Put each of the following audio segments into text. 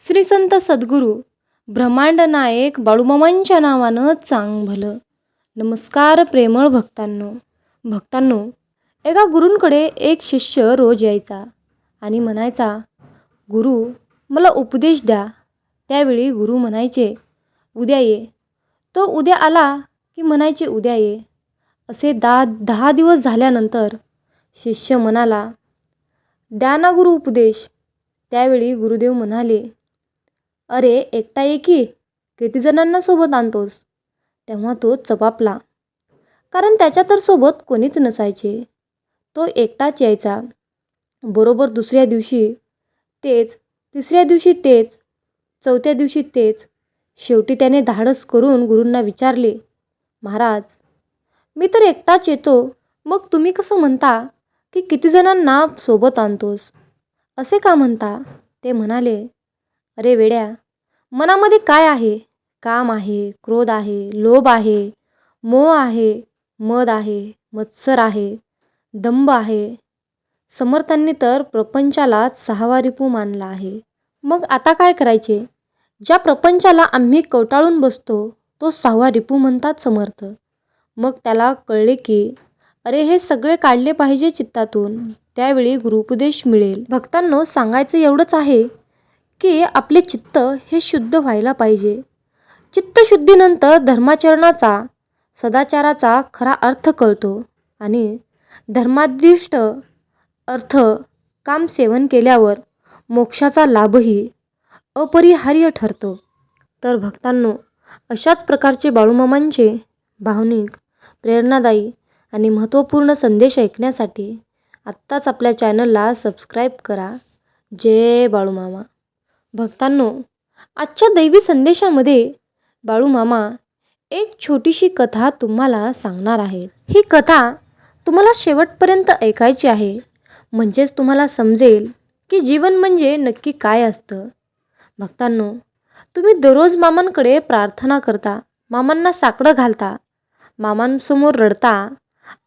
श्री संत सद्गुरू ब्रह्मांड नायक बाळूमामांच्या नावानं चांग भलं नमस्कार प्रेमळ भक्तांनो. भक्तांनो एका गुरूंकडे एक शिष्य रोज यायचा आणि म्हणायचा गुरु मला उपदेश द्या. त्यावेळी गुरु म्हणायचे उद्या ये. तो उद्या आला की म्हणायचे उद्या ये. असे दहा दहा दिवस झाल्यानंतर शिष्य म्हणाला द्या ना गुरु उपदेश. त्यावेळी गुरुदेव म्हणाले अरे एकटा ये की? किती जणांना सोबत आणतोस? तेव्हा तो चपापला कारण त्याच्या तर सोबत कोणीच नसायचे. तो एकटाच यायचा. बरोबर दुसऱ्या दिवशी तेच तिसऱ्या दिवशी तेच चौथ्या दिवशी तेच. शेवटी त्याने धाडस करून गुरूंना विचारले महाराज मी तर एकटाच येतो. मग तुम्ही कसं म्हणता की किती जणांना सोबत आणतोस? असे का म्हणता? ते म्हणाले अरे वेड्या मनामध्ये काय आहे? काम आहे क्रोध आहे लोभ आहे मोह आहे मद आहे मत्सर आहे दंभ आहे. समर्थांनी तर प्रपंचालाच सहावा रिपू मानला आहे. मग आता काय करायचे? ज्या प्रपंचाला आम्ही कवटाळून बसतो तो सहावा रिपू म्हणतात समर्थ. मग त्याला कळले की अरे हे सगळे काढले पाहिजे चित्तातून. त्यावेळी गुरुपदेश मिळेल. भक्तांनो सांगायचं एवढंच आहे की आपले चित्त हे शुद्ध व्हायला पाहिजे. चित्तशुद्धीनंतर धर्माचरणाचा सदाचाराचा खरा अर्थ कळतो आणि धर्मादिष्ट अर्थ काम सेवन केल्यावर मोक्षाचा लाभही अपरिहार्य ठरतो. तर भक्तांनो अशाच प्रकारचे बाळूमामांचे भावनिक प्रेरणादायी आणि महत्त्वपूर्ण संदेश ऐकण्यासाठी आत्ताच आपल्या चॅनलला सबस्क्राईब करा. जय बाळूमामा. भक्तांनो आजच्या दैवी संदेशामध्ये बाळूमामा एक छोटीशी कथा तुम्हाला सांगणार आहे. ही कथा तुम्हाला शेवटपर्यंत ऐकायची आहे. म्हणजेच तुम्हाला समजेल की जीवन म्हणजे नक्की काय असतं. भक्तांनो तुम्ही दररोज मामांकडे प्रार्थना करता मामांना साकडं घालता मामांसमोर रडता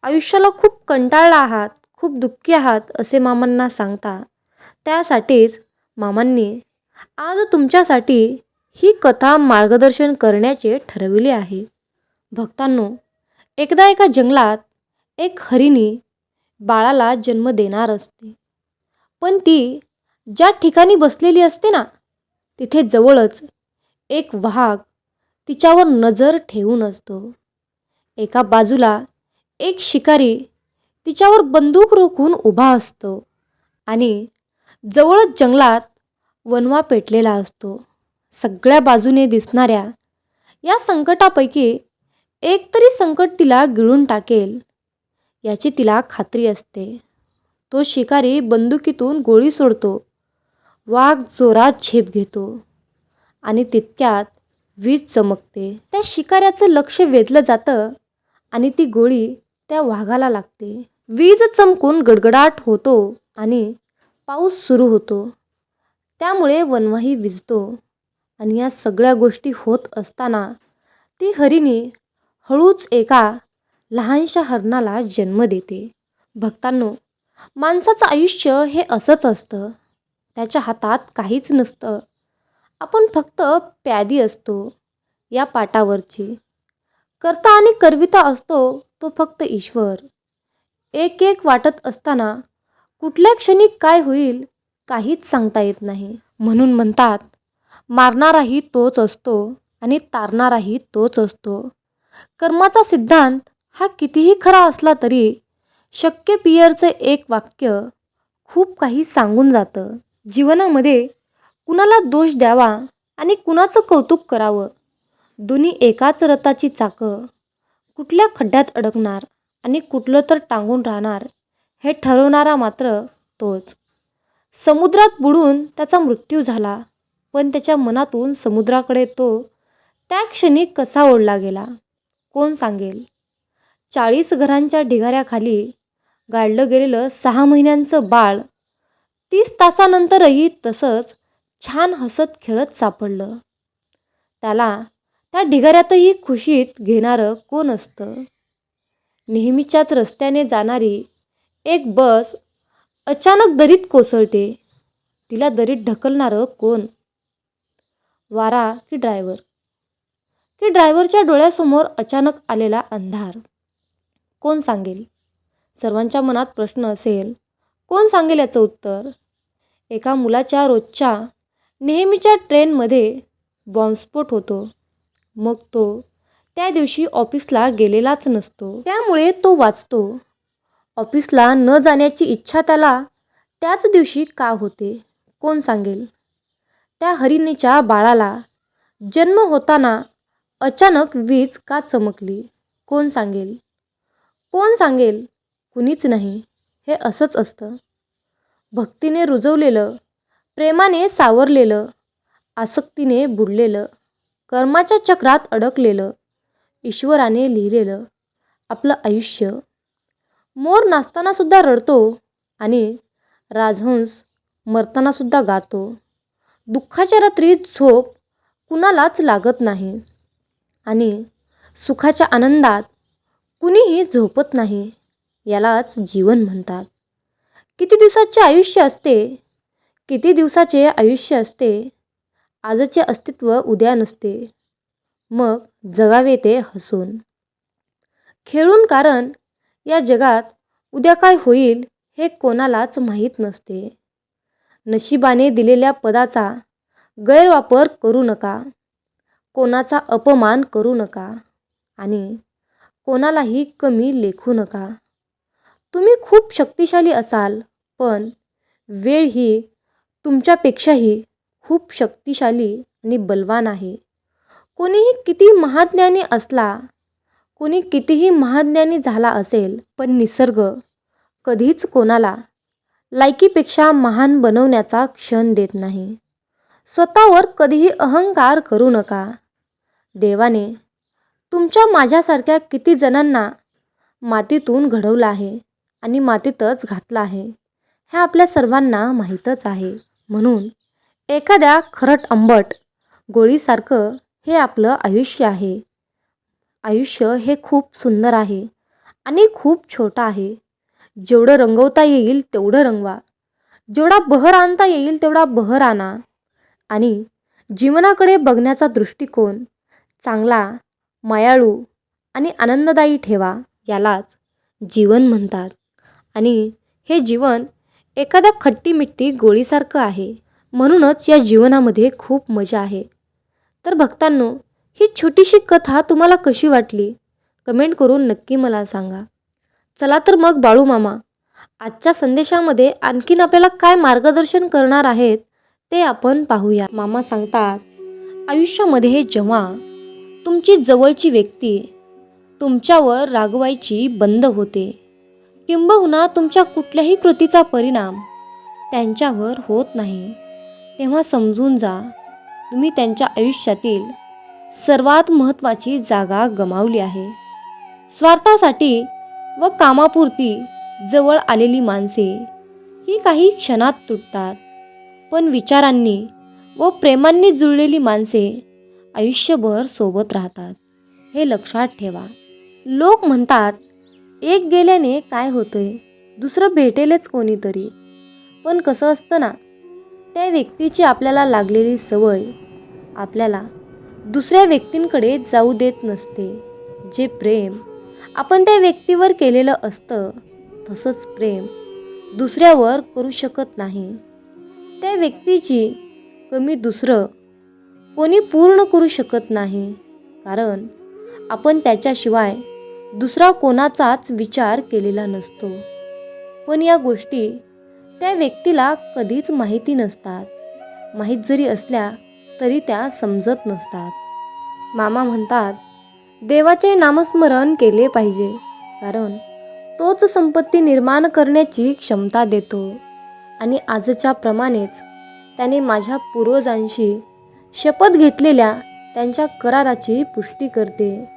आयुष्याला खूप कंटाळला आहात खूप दुःखी आहात असे मामांना सांगता त्यासाठीच मामांनी आज तुमच्यासाठी ही कथा मार्गदर्शन करण्याचे ठरविले आहे. भक्तांनो एकदा एका जंगलात एक हरिणी बाळाला जन्म देणार असते. पण ती ज्या ठिकाणी बसलेली असते ना तिथे जवळच एक वाघ तिच्यावर नजर ठेवून असतो. एका बाजूला एक शिकारी तिच्यावर बंदूक रोखून उभा असतो आणि जवळच जंगलात वनवा पेटलेला असतो. सगळ्या बाजूने दिसणाऱ्या या संकटापैकी एक तरी संकट तिला गिळून टाकेल याची तिला खात्री असते. तो शिकारी बंदुकीतून गोळी सोडतो वाघ जोरात झेप घेतो आणि तितक्यात वीज चमकते. त्या शिकाऱ्याचं लक्ष वेधलं जातं आणि ती गोळी त्या वाघाला लागते. वीज चमकून गडगडाट होतो आणि पाऊस सुरू होतो. त्यामुळे वनवाही विजतो. आणि या सगळ्या गोष्टी होत असताना ती हरिणी हळूच एका लहानशा हरणाला जन्म देते. भक्तांनो माणसाचं आयुष्य हे असंच असतं. त्याच्या हातात काहीच नसतं. आपण फक्त प्यादी असतो या पाटावरची. करता आणि करविता असतो तो फक्त ईश्वर. एक एक वाटत असताना कुठल्या क्षणी काय होईल काहीच सांगता येत नाही. म्हणून म्हणतात मारणाराही तोच असतो आणि तारणाराही तोच असतो. कर्माचा सिद्धांत हा कितीही खरा असला तरी शक्य पियरचं एक वाक्य खूप काही सांगून जातं. जीवनामध्ये कुणाला दोष द्यावा आणि कुणाचं कौतुक करावं? दोन्ही एकाच रथाची चाकं कुठल्या खड्ड्यात अडकणार आणि कुठलं तर टांगून राहणार हे ठरवणारा मात्र तोच. समुद्रात बुडून त्याचा मृत्यू झाला. पण त्याच्या मनातून समुद्राकडे तो त्या क्षणी कसा ओढला गेला? कोण सांगेल? चाळीस घरांच्या ढिगाऱ्याखाली गाडलं गेलेलं सहा महिन्यांचं बाळ तीस तासानंतरही तसंच छान हसत खेळत सापडलं. त्याला त्या ढिगाऱ्यातही खुशीत घेणारं कोण असतं? नेहमीच्याच रस्त्याने जाणारी एक बस अचानक दरीत कोसळते. तिला दरीत ढकलणारं कोण? वारा की ड्रायव्हर? की ड्रायव्हरच्या डोळ्यासमोर अचानक आलेला अंधार? कोण सांगेल? सर्वांच्या मनात प्रश्न असेल कोण सांगेल याचं उत्तर? एका मुलाच्या रोजच्या नेहमीच्या ट्रेनमध्ये बॉम्बस्फोट होतो. मग तो त्या दिवशी ऑफिसला गेलेलाच नसतो. त्यामुळे तो वाचतो. ऑफिसला न जाण्याची इच्छा त्याला त्याच दिवशी का होते? कोण सांगेल? त्या हरिणीच्या बाळाला जन्म होताना अचानक वीज का चमकली? कोण सांगेल? कोण सांगेल? कुणीच नाही. हे असंच असतं. भक्तीने रुजवलेलं प्रेमाने सावरलेलं आसक्तीने बुडलेलं कर्माच्या चक्रात अडकलेलं ईश्वराने लिहिलेलं आपलं आयुष्य मोर नाचतानासुद्धा रडतो आणि राजहंस मरतानासुद्धा गातो. दुःखाच्या रात्री झोप कुणालाच लागत नाही आणि सुखाच्या आनंदात कुणीही झोपत नाही यालाच जीवन म्हणतात. किती दिवसाचे आयुष्य असते किती दिवसाचे आयुष्य असते आजचे अस्तित्व उद्या नसते मग जगावे ते हसून. खेळून कारण या जगात उद्या काय होईल हे कोणालाच माहीत नसते. नशिबाने दिलेल्या पदाचा गैरवापर करू नका. कोणाचा अपमान करू नका. आणि कोणालाही कमी लेखू नका. तुम्ही खूप शक्तिशाली असाल पण वेळ ही तुमच्यापेक्षाही खूप शक्तिशाली आणि बलवान आहे. कोणीही किती महाज्ञानी असला कुणी कितीही महाज्ञानी झाला असेल पण निसर्ग कधीच कोणाला लायकीपेक्षा महान बनवण्याचा क्षण देत नाही. स्वतःवर कधीही अहंकार करू नका. देवाने तुमच्या माझ्यासारख्या किती जणांना मातीतून घडवलं आहे आणि मातीतच घातलं आहे हे आपल्या सर्वांना माहीतच आहे. म्हणून एखाद्या खरट आंबट गोळीसारखं हे आपलं आयुष्य आहे. आयुष्य हे खूप सुंदर आहे आणि खूप छोटं आहे. जेवढं रंगवता येईल तेवढं रंगवा. जेवढा बहर आणता येईल तेवढा बहर आणा. आणि जीवनाकडे बघण्याचा दृष्टिकोन चांगला मायाळू आणि आनंददायी ठेवा यालाच जीवन म्हणतात. आणि हे जीवन एखाद्या खट्टी मिट्टी गोळीसारखं आहे. म्हणूनच या जीवनामध्ये खूप मजा आहे. तर भक्तांनो ही छोटीशी कथा तुम्हाला कशी वाटली? कमेंट करून नक्की मला सांगा. चला तर मग बाळू मामा आजच्या संदेशामध्ये आणखीन आपल्याला काय मार्गदर्शन करणार आहेत ते आपण पाहूया. मामा सांगतात आयुष्यामध्ये जेव्हा तुमची जवळची व्यक्ती तुमच्यावर रागवायची बंद होते किंबहुना तुमच्या कुठल्याही कृतीचा परिणाम त्यांच्यावर होत नाही तेव्हा समजून जा तुम्ही त्यांच्या आयुष्यातील सर्वात महत्त्वाची जागा गमावली आहे. स्वार्थासाठी व कामापुरती जवळ आलेली माणसे ही काही क्षणात तुटतात. पण विचारांनी व प्रेमांनी जुळलेली माणसे आयुष्यभर सोबत राहतात. हे लक्षात ठेवा. लोक म्हणतात एक गेल्याने काय होतंय? दुसरं भेटेलच कोणीतरी. पण कसं असतं ना त्या व्यक्तीची आपल्याला लागलेली सवय आपल्याला दुसऱ्या व्यक्तींकडे जाऊ देत नसते. जे प्रेम आपण त्या व्यक्तीवर केलेलं असतं तसंच प्रेम दुसऱ्यावर करू शकत नाही. त्या व्यक्तीची कमी दुसरं कोणी पूर्ण करू शकत नाही कारण आपण त्याच्याशिवाय दुसरा कोणाचाच विचार केलेला नसतो. पण या गोष्टी त्या व्यक्तीला कधीच माहिती नसतात. माहीत जरी असल्या तरी त्या समजत नसतात. मामा म्हणतात देवाचे नामस्मरण केले पाहिजे कारण तोच संपत्ती निर्माण करण्याची क्षमता देतो. आणि आजच्या प्रमाणेच त्याने माझ्या पूर्वजांशी शपथ घेतलेल्या त्यांच्या कराराची पुष्टी करते.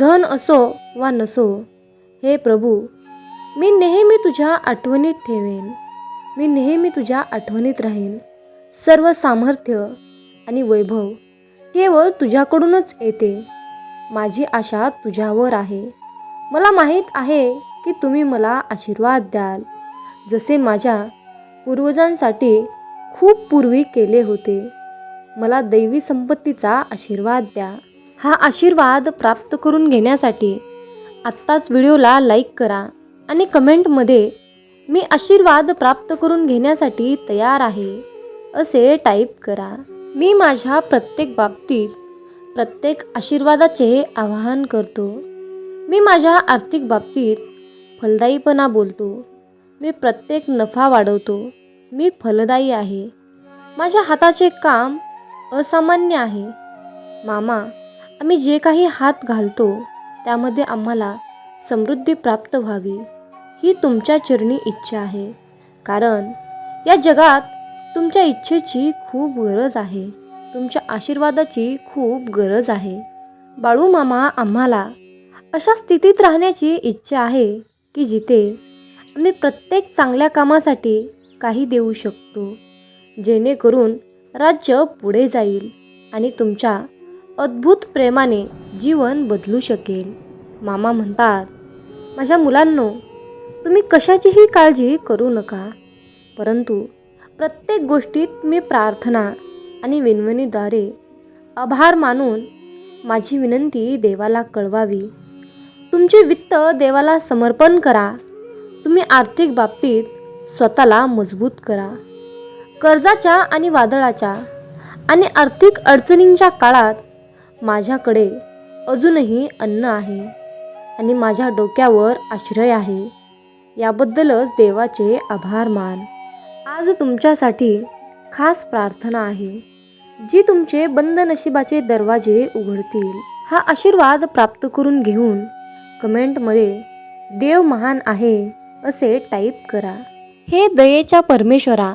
धन असो वा नसो हे प्रभू मी नेहमी तुझ्या आठवणीत ठेवेन. मी नेहमी तुझ्या आठवणीत राहीन. सर्व सामर्थ्य आणि वैभव केवळ तुझ्याकडूनच येते. माझी आशा तुझ्यावर आहे. मला माहीत आहे की तुम्ही मला आशीर्वाद द्याल. जसे माझ्या पूर्वजांसाठी खूप पूर्वी केले होते. मला दैवी संपत्तीचा आशीर्वाद द्या. हा आशीर्वाद प्राप्त करून घेण्यासाठी आत्ताच व्हिडिओला लाईक करा आणि कमेंटमध्ये मी आशीर्वाद प्राप्त करून घेण्यासाठी तयार आहे असे टाईप करा. मी माझ्या प्रत्येक बाबतीत प्रत्येक आशीर्वादाचे आवाहन करतो. मी माझ्या आर्थिक बाबतीत फलदायीपणा बोलतो. मी प्रत्येक नफा वाढवतो. मी फलदायी आहे. माझ्या हाताचे काम असामान्य आहे. मामा आम्ही जे काही हात घालतो त्यामध्ये आम्हाला समृद्धी प्राप्त व्हावी ही तुमच्या चरणी इच्छा आहे. कारण या जगात तुमच्या इच्छेची खूप गरज आहे. तुमच्या आशीर्वादाची खूप गरज आहे. बाळू मामा आम्हाला अशा स्थितीत राहण्याची इच्छा आहे की जिथे आम्ही प्रत्येक चांगल्या कामासाठी काही देऊ शकतो. जेणेकरून राज्य पुढे जाईल आणि तुमच्या अद्भुत प्रेमाने जीवन बदलू शकेल. मामा म्हणतात माझ्या मुलांनो तुम्ही कशाचीही काळजी करू नका. परंतु प्रत्येक गोष्टीत मी प्रार्थना आणि विनवणीद्वारे आभार मानून माझी विनंती देवाला कळवावी. तुमचे वित्त देवाला समर्पण करा. तुम्ही आर्थिक बाबतीत स्वतःला मजबूत करा. कर्जाच्या आणि वादळाच्या आणि आर्थिक अडचणींच्या काळात माझ्याकडे अजूनही अन्न आहे आणि माझ्या डोक्यावर आश्रय आहे. याबद्दलच देवाचे आभार मान. आज तुमच्यासाठी खास प्रार्थना आहे जी तुमचे बंद नशिबाचे दरवाजे उघडतील. हा आशीर्वाद प्राप्त करून घेऊन कमेंटमध्ये देव महान आहे असे टाईप करा. हे दयेच्या परमेश्वरा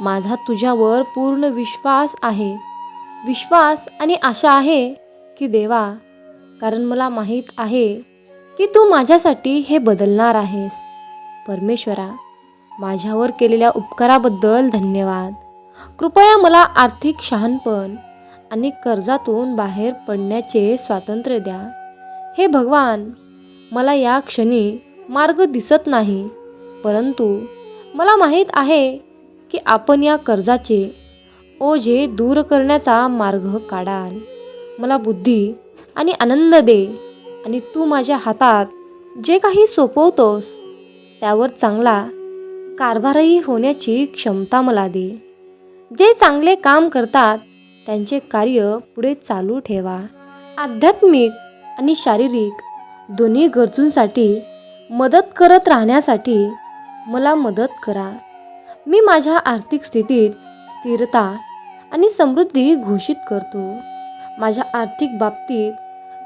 माझा तुझ्यावर पूर्ण विश्वास आहे. विश्वास आणि आशा आहे की देवा कारण मला माहीत आहे की तू माझ्यासाठी हे बदलणार आहेस. परमेश्वरा माझ्यावर केलेल्या उपकाराबद्दल धन्यवाद. कृपया मला आर्थिक शहाणपण आणि कर्जातून बाहेर पडण्याचे स्वातंत्र्य द्या. हे भगवान मला या क्षणी मार्ग दिसत नाही परंतु मला माहीत आहे की आपण या कर्जाचे ओझे दूर करण्याचा मार्ग काढाल. मला बुद्धी आणि आनंद दे आणि तू माझ्या हातात जे काही सोपवतोस त्यावर चांगला कारभारही होण्याची क्षमता मला दे. जे चांगले काम करतात त्यांचे कार्य पुढे चालू ठेवा. आध्यात्मिक आणि शारीरिक दोन्ही गरजूंसाठी मदत करत राहण्यासाठी मला मदत करा. मी माझ्या आर्थिक स्थितीत स्थिरता आणि समृद्धी घोषित करतो. माझ्या आर्थिक बाबतीत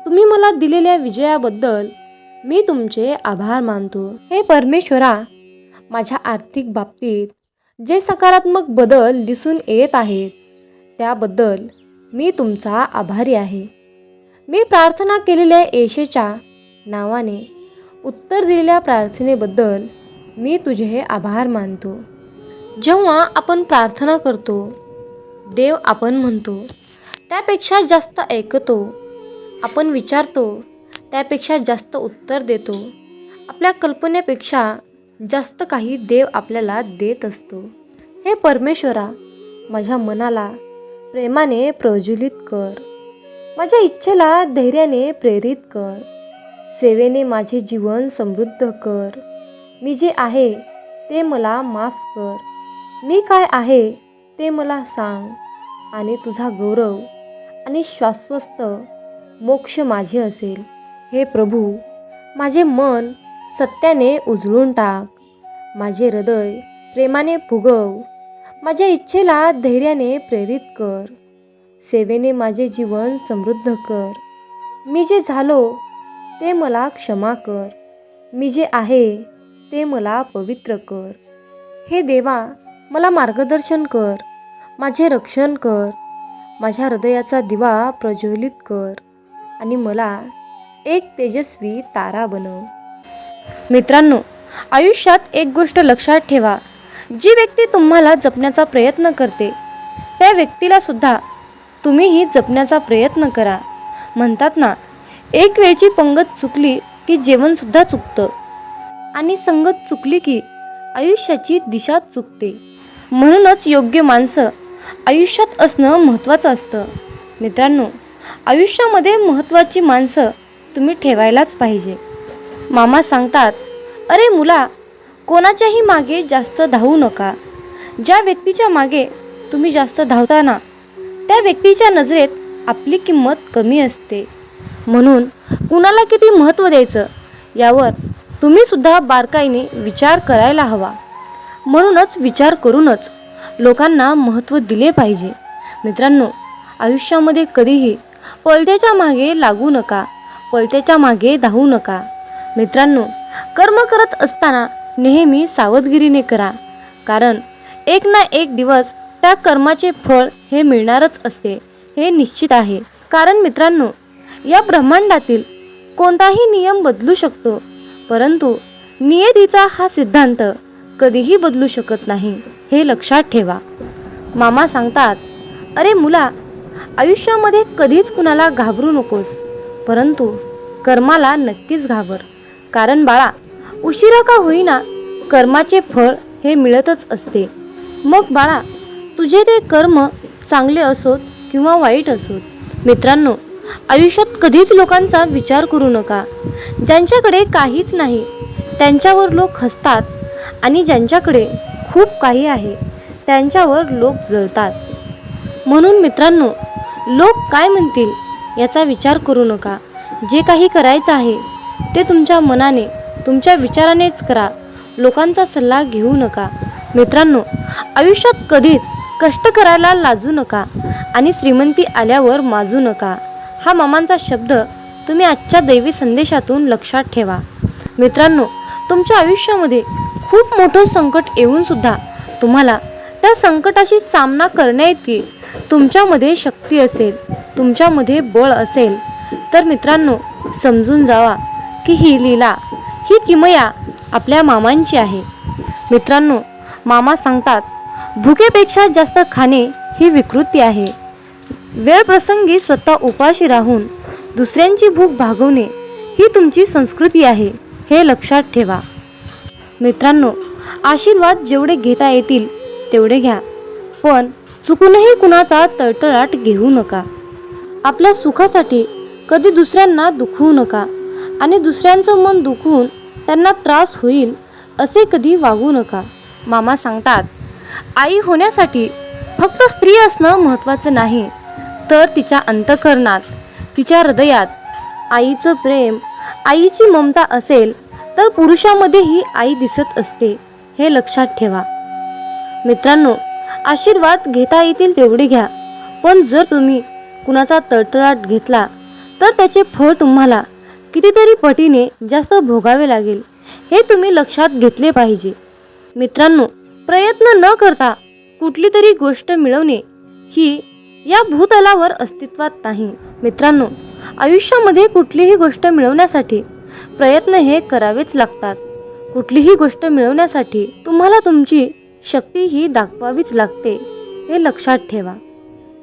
तुम्ही मला दिलेल्या विजयाबद्दल मी तुमचे आभार मानतो. हे परमेश्वरा माझ्या आर्थिक बाबतीत जे सकारात्मक बदल दिसून येत आहेत त्याबद्दल मी तुमचा आभारी आहे. मी प्रार्थना केलेल्या येशेच्या नावाने उत्तर दिलेल्या प्रार्थनेबद्दल मी तुझे आभार मानतो. जेव्हा आपण प्रार्थना करतो देव आपण म्हणतो त्यापेक्षा जास्त ऐकतो आपण विचारतो त्यापेक्षा जास्त उत्तर देतो आपल्या कल्पनेपेक्षा जास्त काही देव आपल्याला देत असतो. हे परमेश्वरा माझ्या मनाला प्रेमाने प्रज्वलित कर. माझ्या इच्छेला धैर्याने प्रेरित कर. सेवेने माझे जीवन समृद्ध कर. मी जे आहे ते मला माफ कर. मी काय आहे ते मला सांग आणि तुझा गौरव आणि शाश्वत मोक्ष माझे असेल. हे प्रभू माझे मन सत्याने उजळून टाक. माझे हृदय प्रेमाने फुगव. माझ्या इच्छेला धैर्याने प्रेरित कर. सेवेने माझे जीवन समृद्ध कर. मी जे झालो ते मला क्षमा कर. मी जे आहे ते मला पवित्र कर. हे देवा मला मार्गदर्शन कर. माझे रक्षण कर. माझ्या हृदयाचा दिवा प्रज्वलित कर. आणि मला एक तेजस्वी तारा बनव. मित्रांनो आयुष्यात एक गोष्ट लक्षात ठेवा. जी व्यक्ती तुम्हाला जपण्याचा प्रयत्न करते त्या व्यक्तीला सुद्धा तुम्हीही जपण्याचा प्रयत्न करा. म्हणतात ना एक वेळची पंगत चुकली की जेवणसुद्धा चुकतं. आणि संगत चुकली की आयुष्याची दिशा चुकते. म्हणूनच योग्य माणसं आयुष्यात असणं महत्त्वाचं असतं. मित्रांनो आयुष्यामध्ये महत्त्वाची माणसं तुम्ही ठेवायलाच पाहिजे. मामा सांगतात अरे मुला कोणाच्याही मागे जास्त धावू नका. ज्या व्यक्तीच्या मागे तुम्ही जास्त धावता ना त्या व्यक्तीच्या नजरेत आपली किंमत कमी असते. म्हणून कुणाला किती महत्त्व द्यायचं यावर तुम्हीसुद्धा बारकाईने विचार करायला हवा. म्हणूनच विचार करूनच लोकांना महत्त्व दिले पाहिजे. मित्रांनो आयुष्यामध्ये कधीही पलत्याच्या मागे लागू नका पलत्याच्या मागे धावू नका. मित्रांनो कर्म करत असताना नेहमी सावधगिरीने करा. कारण एक ना एक दिवस त्या कर्माचे फळ हे मिळणारच असते हे निश्चित आहे. कारण मित्रांनो या ब्रह्मांडातील कोणताही नियम बदलू शकतो परंतु नियतीचा हा सिद्धांत कधीही बदलू शकत नाही हे लक्षात ठेवा. मामा सांगतात अरे मुला आयुष्यामध्ये कधीच कुणाला घाबरू नकोस परंतु कर्माला नक्कीच घाबर. कारण बाळा उशिरा का होईना कर्माचे फळ हे मिळतच असते. मग बाळा तुझे ते कर्म चांगले असोत किंवा वाईट असोत? मित्रांनो आयुष्यात कधीच लोकांचा विचार करू नका. ज्यांच्याकडे काहीच नाही त्यांच्यावर लोक हसतात आणि ज्यांच्याकडे खूप काही आहे त्यांच्यावर लोक जळतात. म्हणून मित्रांनो लोक काय म्हणतील याचा विचार करू नका. जे काही करायचं आहे ते तुमच्या मनाने तुमच्या विचारानेच करा. लोकांचा सल्ला घेऊ नका. मित्रांनो आयुष्यात कधीच कष्ट करायला लाजू नका आणि श्रीमंती आल्यावर माजू नका. हा मामांचा शब्द तुम्ही आजच्या दैवी संदेशातून लक्षात ठेवा. मित्रांनो तुमच्या आयुष्यामध्ये खूप मोठं संकट येऊनसुद्धा तुम्हाला त्या संकटाशी सामना करण्याइतकी तुमच्यामध्ये शक्ती असेल तुमच्यामध्ये बळ असेल. तर मित्रांनो समजून जावा. की ही लीला ही किमया आपल्या मामांची आहे. मित्रांनो मामा सांगतात भुकेपेक्षा जास्त खाणे ही विकृती आहे. वेळ प्रसंगी स्वतः उपाशी राहून दुसऱ्यांची भूक भागवणे ही तुमची संस्कृती आहे हे लक्षात ठेवा. मित्रांनो आशीर्वाद जेवढे घेता येतील तेवढे घ्या. पण चुकूनही कुणाचा तळतळाट घेऊ नका. आपल्या सुखासाठी कधी दुसऱ्यांना दुखवू नका. आणि दुसऱ्यांचं मन दुखून त्यांना त्रास होईल असे कधी वागू नका. मामा सांगतात आई होण्यासाठी फक्त स्त्री असणं महत्त्वाचं नाही तर तिच्या अंतकरणात तिच्या हृदयात आईचं प्रेम आईची ममता असेल तर पुरुषामध्येही आई दिसत असते हे लक्षात ठेवा. मित्रांनो आशीर्वाद घेता येतील तेवढे घ्या पण जर तुम्ही कुणाचा तळतळाट घेतला तर त्याचे फळ तुम्हाला कितीतरी पटीने जास्त भोगावे लागेल. हे तुम्ही लक्षात घेतले पाहिजे. मित्रांनो प्रयत्न न करता कुठली तरी गोष्ट मिळवणे ही या भूतलावर अस्तित्वात नाही. मित्रांनो आयुष्यामध्ये कुठलीही गोष्ट मिळवण्यासाठी प्रयत्न हे करावेच लागतात. कुठलीही गोष्ट मिळवण्यासाठी तुम्हाला तुमची शक्ती ही दाखवावीच लागते हे लक्षात ठेवा.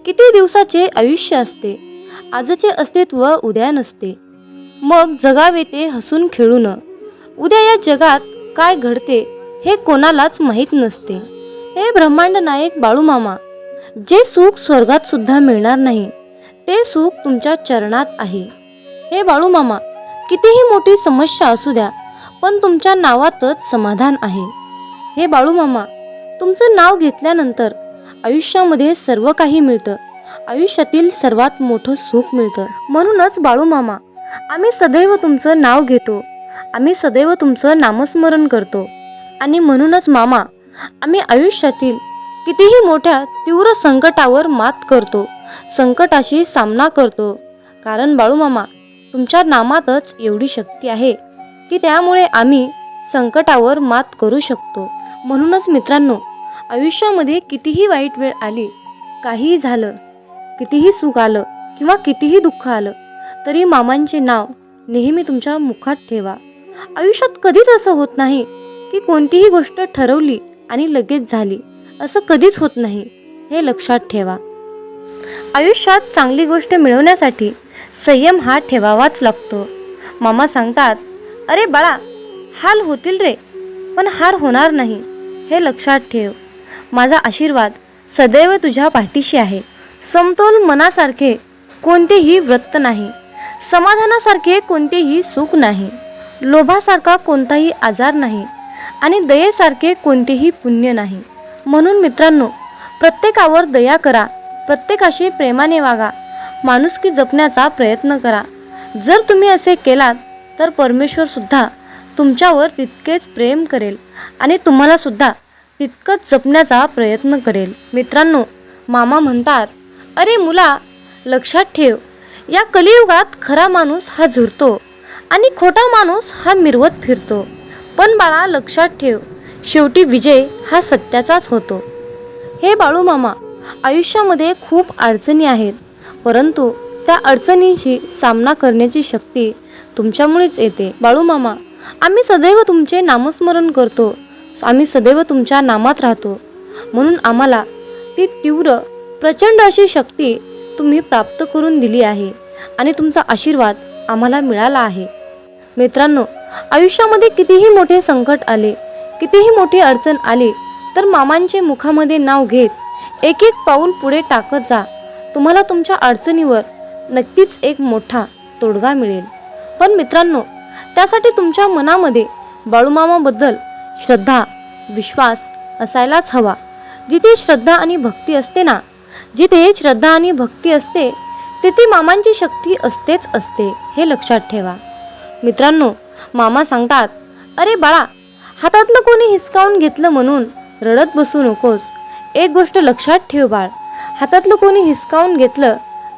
किती दिवसाचे आयुष्य असते आजचे अस्तित्व उद्या नसते. मग जगावे ते हसून खेळून. उद्या या जगात काय घडते हे कोणालाच माहीत नसते. हे ब्रह्मांड नायक बाळूमामा जे सुख स्वर्गात सुद्धा मिळणार नाही ते सुख तुमच्या चरणात आहे. हे बाळूमामा कितीही मोठी समस्या असू द्या पण तुमच्या नावातच समाधान आहे. हे बाळूमामा तुमचं नाव घेतल्यानंतर आयुष्यामध्ये सर्व काही मिळतं. आयुष्यातील सर्वात मोठं सुख मिळतं. म्हणूनच बाळूमामा आम्ही सदैव तुमचं नाव घेतो. आम्ही सदैव तुमचं नामस्मरण करतो. आणि म्हणूनच मामा आम्ही आयुष्यातील कितीही मोठ्या तीव्र संकटावर मात करतो संकटाशी सामना करतो. कारण बाळू मामा तुमच्या नामातच एवढी शक्ती आहे की त्यामुळे आम्ही संकटावर मात करू शकतो. म्हणूनच मित्रांनो आयुष्यामध्ये कितीही वाईट वेळ आली काहीही झालं कितीही सुख आलं किंवा कितीही दुःख आलं तरी मामांचे नाव नेहमी तुमच्या मुखात ठेवा. आयुष्यात कधीच असं होत नाही की कोणतीही गोष्ट ठरवली आणि लगेच झाली. असं कधीच होत नाही हे लक्षात ठेवा. आयुष्यात चांगली गोष्ट मिळवण्यासाठी संयम हा ठेवावाच लागतो. मामा सांगतात अरे बाळा हाल होतील रे पण हार होणार नाही हे लक्षात ठेव. माझा आशीर्वाद सदैव तुझ्या पाठीशी आहे. समतोल मनासारखे कोणतेही वृत्त नाही. समाधानासारखे कोणतेही सुख नाही लोभासारखा कोणताही आजार नाही आणि दयेसारखे कोणतेही पुण्य नाही. म्हणून मित्रांनो प्रत्येकावर दया करा प्रत्येकाशी प्रेमाने वागा माणुसकी जपण्याचा प्रयत्न करा. जर तुम्ही असे केलात तर परमेश्वर सुद्धा तुमच्यावर तितकेच प्रेम करेल आणि तुम्हाला सुद्धा तितकंच जपण्याचा प्रयत्न करेल. मित्रांनो मामा म्हणतात अरे मुला लक्षात ठेव या कलियुगात खरा माणूस हा झुरतो आणि खोटा माणूस हा मिरवत फिरतो. पण बाळा लक्षात ठेव शेवटी विजय हा सत्याचाच होतो. हे बाळू मामा आयुष्यामध्ये खूप अडचणी आहेत परंतु त्या अडचणींशी सामना करण्याची शक्ती तुमच्यामुळेच येते. बाळू मामा आम्ही सदैव तुमचे नामस्मरण करतो आम्ही सदैव तुमच्या नामात राहतो. म्हणून आम्हाला ती तीव्र प्रचंड अशी शक्ती तुम्ही प्राप्त करून दिली आहे आणि तुमचा आशीर्वाद आम्हाला मिळाला आहे. मित्रांनो आयुष्यामध्ये कितीही मोठे संकट आले कितीही मोठी अडचण आली तर मामांचे मुखामध्ये नाव घेत एक एक पाऊल पुढे टाकत जा. तुम्हाला तुमच्या अडचणीवर नक्कीच एक मोठा तोडगा मिळेल. पण मित्रांनो त्यासाठी तुमच्या मनामध्ये बाळूमामाबद्दल श्रद्धा विश्वास असायलाच हवा. जिथे श्रद्धा आणि भक्ती असते ना जिथे श्रद्धा आणि भक्ती असते तिथे मामांची शक्ती असतेच असते हे लक्षात ठेवा. मित्रांनो मामा सांगतात अरे बाळा हातातलं कोणी हिसकावून घेतलं म्हणून रडत बसू नकोस. एक गोष्ट लक्षात ठेव बाळ हातातलं कोणी हिसकावून घेतलं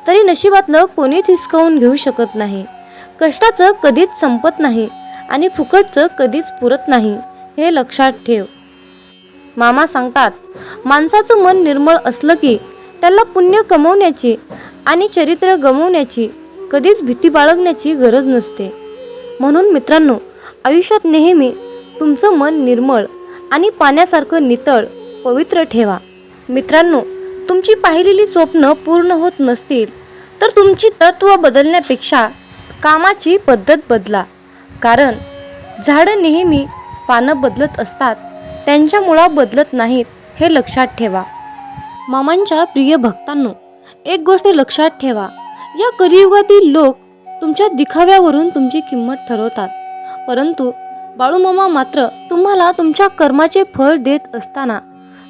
तरी नशिबातलं कोणीच हिसकावून घेऊ शकत नाही. कष्टाचं कधीच संपत नाही आणि फुकटचं कधीच पुरत नाही हे लक्षात ठेव. मामा सांगतात माणसाचं मन निर्मळ असलं की त्याला पुण्य कमवण्याची आणि चरित्र गमवण्याची कधीच भीती बाळगण्याची गरज नसते. म्हणून मित्रांनो आयुष्यात नेहमी तुमचं मन निर्मळ आणि पाण्यासारखं नितळ पवित्र ठेवा. मित्रांनो तुमची पाहिलेली स्वप्न पूर्ण होत नसतील तर तुमची तत्व बदलण्यापेक्षा कामाची पद्धत बदला. कारण झाडं नेहमी पानं बदलत असतात त्यांच्या मुळा बदलत नाहीत हे लक्षात ठेवा. मामांच्या प्रिय भक्तांनो एक गोष्ट लक्षात ठेवा. या कलियुगातील लोक तुमच्या दिखाव्यावरून तुमची किंमत ठरवतात. परंतु बाळूमामा मात्र तुम्हाला तुमच्या कर्माचे फळ देत असताना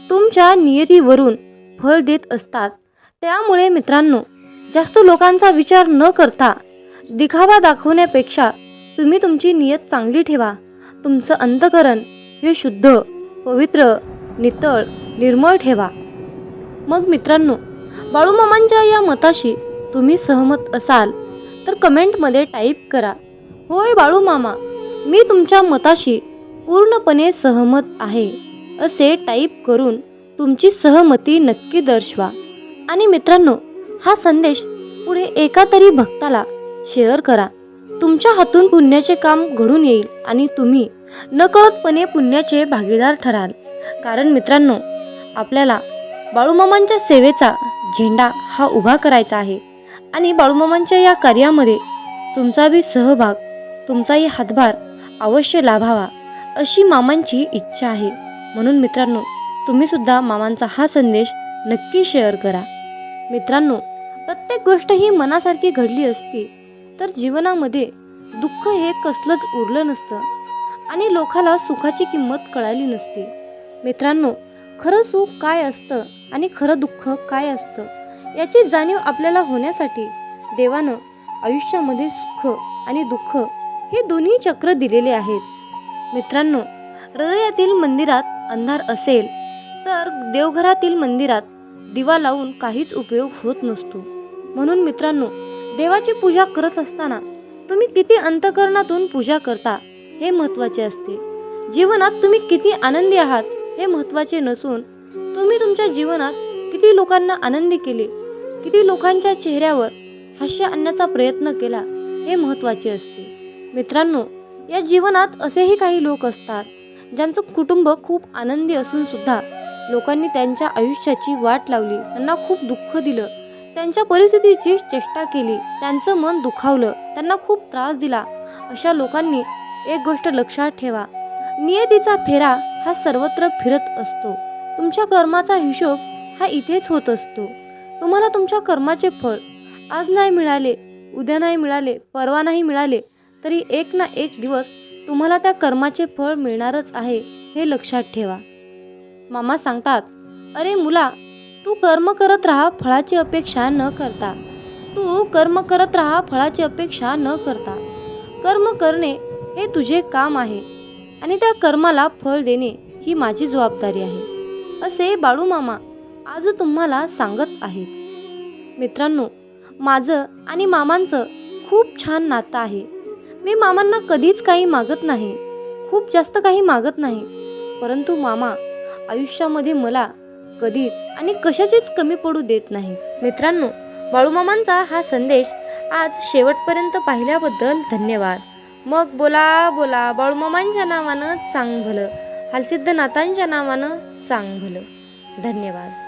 तुमच्या नियतीवरून फळ देत असतात. त्यामुळे मित्रांनो जास्त लोकांचा विचार न करता दिखावा दाखवण्यापेक्षा तुम्ही तुमची नियत चांगली ठेवा. तुमचं अंतकरण हे शुद्ध पवित्र नितळ निर्मळ ठेवा. मग मित्रांनो बाळूमामांच्या या मताशी तुम्ही सहमत असाल तर कमेंटमध्ये टाईप करा. होय बाळूमामा मी तुमच्या मताशी पूर्णपणे सहमत आहे असे टाईप करून तुमची सहमती नक्की दर्शवा. आणि मित्रांनो हा संदेश पुढे एका तरी भक्ताला शेअर करा. तुमच्या हातून पुण्याचे काम घडून येईल आणि तुम्ही नकळतपणे पुण्याचे भागीदार ठराल. कारण मित्रांनो आपल्याला बाळूमामांच्या सेवेचा झेंडा हा उभा करायचा आहे. आणि बाळूमामांच्या या कार्यामध्ये तुमचा बी सहभाग तुमचाही हातभार अवश्य लाभावा अशी मामांची इच्छा आहे. म्हणून मित्रांनो तुम्हीसुद्धा मामांचा हा संदेश नक्की शेअर करा. मित्रांनो प्रत्येक गोष्ट ही मनासारखी घडली असती तर जीवनामध्ये दुःख हे कसलंच उरलं नसतं आणि लोकाला सुखाची किंमत कळाली नसती. मित्रांनो खरं सुख काय असतं आणि खरं दुःख काय असतं याची जाणीव आपल्याला होण्यासाठी देवानं आयुष्यामध्ये सुख आणि दुःख हे दोन्ही चक्र दिलेले आहेत. मित्रांनो हृदयातील मंदिरात अंधार असेल तर देवघरातील मंदिरात दिवा लावून काहीच उपयोग होत नसतो. म्हणून मित्रांनो देवाची पूजा करत असताना तुम्ही किती अंतकरणातून पूजा करता हे महत्त्वाचे असते. जीवनात तुम्ही किती आनंदी आहात हे महत्त्वाचे नसून तुम्ही तुमच्या जीवनात किती लोकांना आनंदी केले किती लोकांच्या चेहऱ्यावर हास्य आणण्याचा प्रयत्न केला हे महत्त्वाचे असते. मित्रांनो या जीवनात असेही काही लोक असतात ज्यांचं कुटुंब खूप आनंदी असून सुद्धा लोकांनी त्यांच्या आयुष्याची वाट लावली त्यांना खूप दुःख दिलं त्यांच्या परिस्थितीची चेष्टा केली त्यांचं मन दुखावलं त्यांना खूप त्रास दिला अशा लोकांनी एक गोष्ट लक्षात ठेवा. नियतीचा फेरा हा सर्वत्र फिरत असतो. तुमच्या कर्माचा हिशोब हा इथेच होत असतो. तुम्हाला तुमच्या कर्माचे फळ आज नाही मिळाले उद्या नाही मिळाले परवा नाही मिळाले तरी एक ना एक दिवस तुम्हाला त्या कर्माचे फळ मिळणारच आहे हे लक्षात ठेवा. मामा सांगतात अरे मुला तू कर्म करत राहा फळाची अपेक्षा न करता. तू कर्म करत राहा फळाची अपेक्षा न करता. कर्म करणे हे तुझे काम आहे. आणि त्या कर्माला फळ देणे ही माझी जबाबदारी आहे. असे बाळू मामा आज तुम्हाला सांगत आहेत. मित्रांनो माझं आणि मामांचं खूप छान नातं आहे. मी मामांना कधीच काही मागत नाही खूप जास्त काही मागत नाही. परंतु मामा आयुष्यामध्ये मला कधीच आणि कशाचीच कमी पडू देत नाही. मित्रांनो बाळूमामांचा हा संदेश आज शेवटपर्यंत पाहिल्याबद्दल धन्यवाद. मग बोला बोला बाळूमामांच्या नावानं चांग भलं हालसिद्ध नातांच्या नावानं चांग भलं. धन्यवाद.